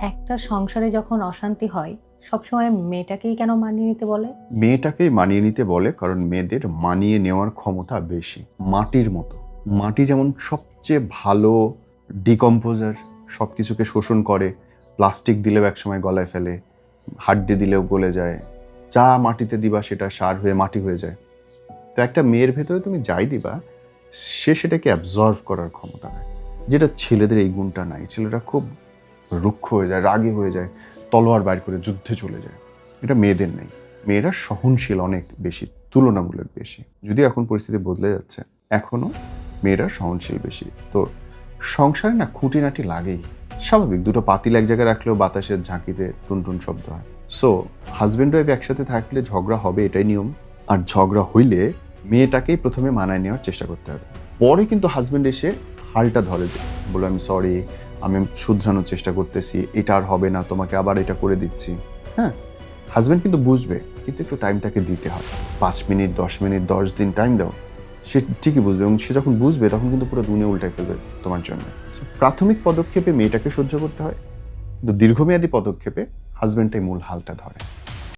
একটা সংসারে যখন অশান্তি হয়, সবসময় মেয়েটাকেই কেন মানিয়ে নিতে বলে? মেয়েটাকেই মানিয়ে নিতে বলে কারণ মেয়েদের মানিয়ে নেওয়ার ক্ষমতা বেশি, মাটির মতো। মাটি যেমন সবচেয়ে ভালো ডিকম্পোজার সব কিছুকে শোষণ করে প্লাস্টিক দিলেও একসময় গলায় ফেলে, হাড্ডি দিলেও গলে যায়, যা মাটিতে দিবা সেটা সার হয়ে মাটি হয়ে যায়। তো একটা মেয়ের ভেতরে তুমি যাই দিবা, সে সেটাকে অ্যাবজর্ভ করার ক্ষমতা নেয়। যেটা ছেলেদের এই গুণটা নাই। ছেলেরা খুব রুক্ষ হয়ে যায়, রাগে হয়ে যায়, তলোয়ার বাইর করে যুদ্ধে চলে যায়। এটা মেয়েদের নেই। মেয়েরা সহনশীল অনেক বেশি, তুলনামূলক বেশি। যদিও এখন পরিস্থিতি বদলে যাচ্ছে এখনও মেয়েরা সহনশীল বেশি। তো সংসারে না খুঁটিনাটি লাগেই। স্বাভাবিক, দুটো পাতিল এক জায়গায় রাখলেও বাতাসের ঝাঁকিতে টুনটুন শব্দ হয়। সো হাজব্যান্ড ওয়াইফ একসাথে থাকলে ঝগড়া হবে, এটাই নিয়ম। আর ঝগড়া হইলে মেয়েটাকেই প্রথমে মানায় নেওয়ার চেষ্টা করতে হবে। পরে কিন্তু হাজব্যান্ড এসে হালটা ধরে বলে আমি সরি আমি শুধরানোর চেষ্টা করতেছি, এটা আর হবে না, তোমাকে আবার এটা করে দিচ্ছি। হ্যাঁ হাজব্যান্ড কিন্তু বুঝবে, কিন্তু একটু টাইম তাকে দিতে হয়। পাঁচ মিনিট, দশ মিনিট, দশ দিন টাইম দাও, সে ঠিকই বুঝবে এবং সে যখন বুঝবে তখন কিন্তু পুরো দুনিয়া উল্টাই ফেলবে তোমার জন্য। প্রাথমিক পদক্ষেপে মেয়েটাকে সহ্য করতে হয়, কিন্তু দীর্ঘমেয়াদী পদক্ষেপে হাজব্যান্ডটাই মূল হালটা ধরে।